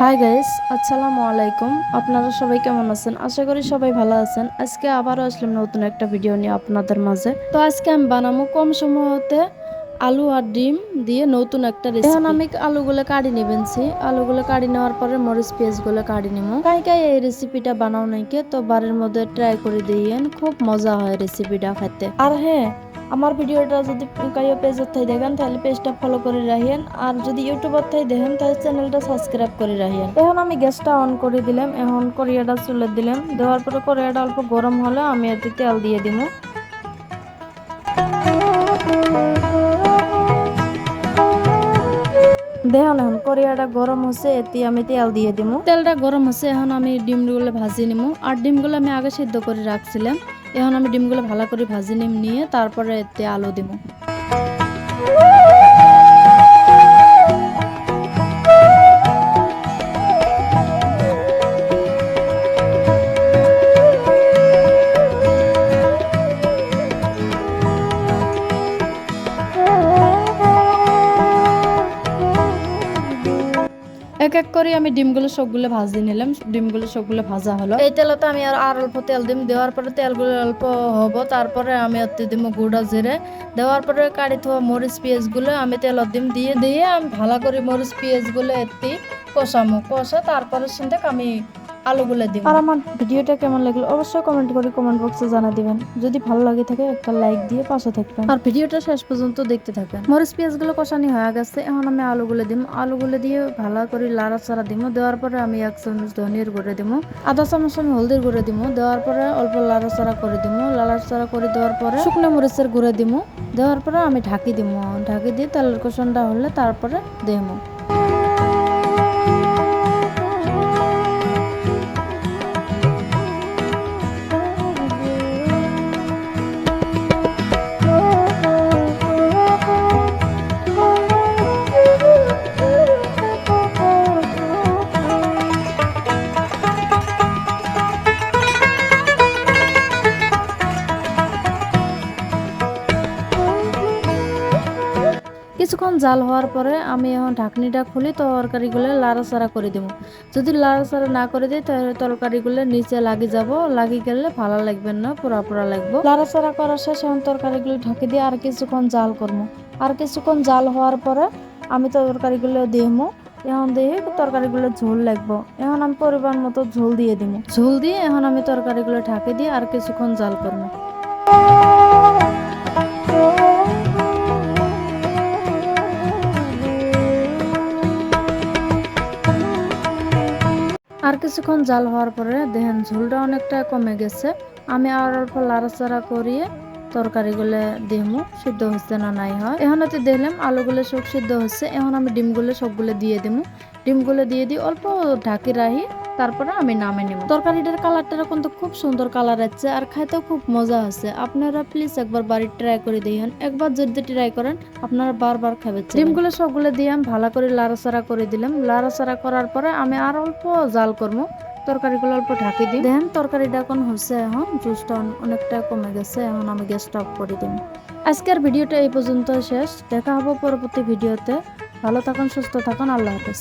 Hi guys আসসালামু আলাইকুম। আপনারা সবাই কেমন আছেন? আশা করি সবাই ভালো আছেন। আজকে আবারও আসলাম নতুন একটা ভিডিও নিয়ে আপনাদের মাঝে। তো আজকে আমি বানাবো কম সময়তে আলু আর ডিম দিয়ে নতুন একটা রেসিপি এখন আমি আলুগুলো কাটি নিবেনছি আলুগুলো কাটি নেওয়ার পরে মরিচ, পেঁয়াজগুলো কাটি নিব। কাই কাই এই রেসিপিটা বানাও নাকি? তো বাড়ির মধ্যে ট্রাই করে দিয়েন খুব মজা হয় রেসিপিটা খেতে। আর হ্যাঁ আমার ভিডিওটা যদি কাইও পেজের থেকে দেখেন, তাহলে পেজটা ফলো করে রাখেন। আর যদি ইউটিউবের থেকে দেখেন, তাহলে চ্যানেলটা সাবস্ক্রাইব করে রাখেন। এখন আমি গ্যাসটা অন করে দিলাম। এখন করিয়াটা চুলে দিলাম। দেওয়ার পরে করিয়াটা অল্প গরম হলে আমি এতে তেল দিয়ে দিব। দেখুন, এখন করিয়াটা গরম হচ্ছে, এতে আমি তেল দিয়ে দিব। তেলটা গরম হচ্ছে, এখন আমি ডিমগুলো ভাজি নিব। আর ডিমগুলো আমি আগে সিদ্ধ করে রাখছিলাম। এখন আমি ডিমগুলো ভালো করে ভাজি নিম নিয়ে তারপরে এতে আলু দিব। এক এক করে আমি ডিমগুলো সবগুলো ভাজি নিলাম, ডিমগুলো সবগুলো ভাজা হলো। এই তেলতে আমি আর আর অল্প তেল দিম, দেওয়ার পরে তেলগুলো অল্প হব, তারপরে আমি অতি দিম গুঁড়া জিরে। দেওয়ার পরে কাটি থাকা মরিচ, পেঁয়াজগুলো আমি তেল দিম, দিয়ে দিয়ে আমি ভালো করে মরিচ, পেঁয়াজগুলো এতে কষামো, কষা, তারপরে সঙ্গে আমি আলুগুলো দিব। আর আমার ভিডিওটা কেমন লাগল অবশ্যই কমেন্ট করে কমেন্ট বক্সে জানা দিবেন। যদি ভালো লাগে থাকে একটা লাইক দিয়ে পাশে থাকবেন। আর ভিডিওটা শেষ পর্যন্ত দেখতে থাকেন মরিচ পেঁয়াজগুলো কষানি হয়ে গেছে এখন আমি আলুগুলো দিম আলুগুলো দিয়ে ভালো করে লাড়া চাড়া দিব। দেওয়ার পরে আমি এক চামচ ধনিয়ার গুঁড়ে দিব। আধা চামচ আমি হলদির গুঁড়ে দিব। দেওয়ার পরে অল্প লাড়া চাড়া করে দিব। লাড়া চাড়া করে দেওয়ার পরে শুকনো মরিচের গুঁড়ে দিব। দেওয়ার পরে আমি ঢাকি দিব। ঢাকি দিয়ে তেলের কষণটা হলে তারপরে দেবো। কিছুক্ষণ জাল হওয়ার পরে আমি এখন ঢাকনিটা খুলি, তরকারিগুলো লাড়াচাড়া করে দেবো। যদি লাড়াচাড়া না করে দিই, তাহলে তরকারিগুলো নিচে লাগি যাব। লাগি গেলে ভালো লাগবে না, পোড়া পোড়া লাগবে। লাড়াচাড়া করার শেষ এখন তরকারিগুলো ঢাকি দিয়ে আর কিছুক্ষণ জাল করব। আর কিছুক্ষণ জাল হওয়ার পরে আমি তরকারিগুলো দিমো এখন দিয়ে তরকারিগুলো ঝোল লাগবো। এখন আমি পরিমাণ মতো ঝোল দিয়ে দিব। ঝোল দিয়ে এখন আমি তরকারিগুলো ঢাকি দিয়ে আর কিছুক্ষণ জাল করব। কিছুক্ষণ জাল হওয়ার পরে দেখেন ঝোলটা অনেকটা কমে গেছে। আমি আর অল্প লাড়াচাড়া করিয়ে তরকারিগুলো দিমু, সিদ্ধ হচ্ছে না নাই হয়। এখন এতে দেখলাম আলুগুলো সব সিদ্ধ হচ্ছে, এখন আমি ডিমগুলো সবগুলো দিয়ে দিমু। ডিমগুলো দিয়ে দিই অল্প ঢাকি রাহি, তারপরে আমি নামে নিব। তরকারিটার কালারটা কিন্তু খুব সুন্দর কালার আছে আর খাইতেও খুব মজা আছে আপনারা প্লিজ একবার বাড়ি ট্রাই করে দিয়েন একবার যদি ট্রাই করেন, আপনারা বারবার খাবে ডিমগুলো সবগুলো দিয়ে আমি ভালো করে লাড়াচাড়া করে দিলাম। লাড়াচাড়া করার পরে আমি আর অল্প জাল করব। তরকারিগুলো অল্প ঢাকি দিই দেন, তরকারিটা এখন হচ্ছে এখন, জুসটা অনেকটা কমে গেছে, এখন আমি গ্যাসটা অফ করে দিই আজকের ভিডিওটা এই পর্যন্ত শেষ। দেখা হব পরবর্তী ভিডিওতে। ভালো থাকুন, সুস্থ থাকুন, আল্লাহ হাফেজ।